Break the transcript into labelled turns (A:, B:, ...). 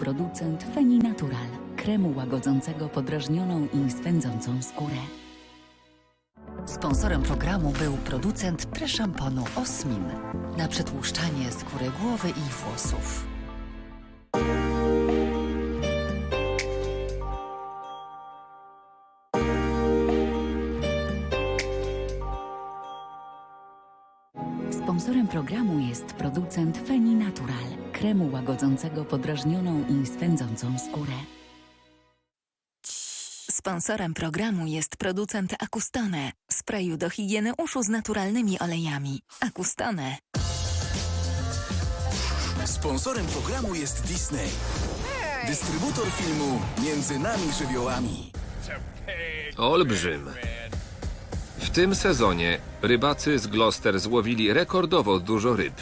A: producent Feni Natural, kremu łagodzącego podrażnioną i swędzącą skórę. Sponsorem programu był producent preszamponu Osmin na przetłuszczanie skóry głowy i włosów. Sponsorem programu jest producent Feni Natural, kremu łagodzącego podrażnioną i swędzącą skórę. Sponsorem programu jest producent Acustone, sprayu do higieny uszu z naturalnymi olejami. Acustone.
B: Sponsorem programu jest Disney. Dystrybutor filmu Między nami żywiołami.
C: Olbrzym. W tym sezonie rybacy z Gloucester złowili rekordowo dużo ryb.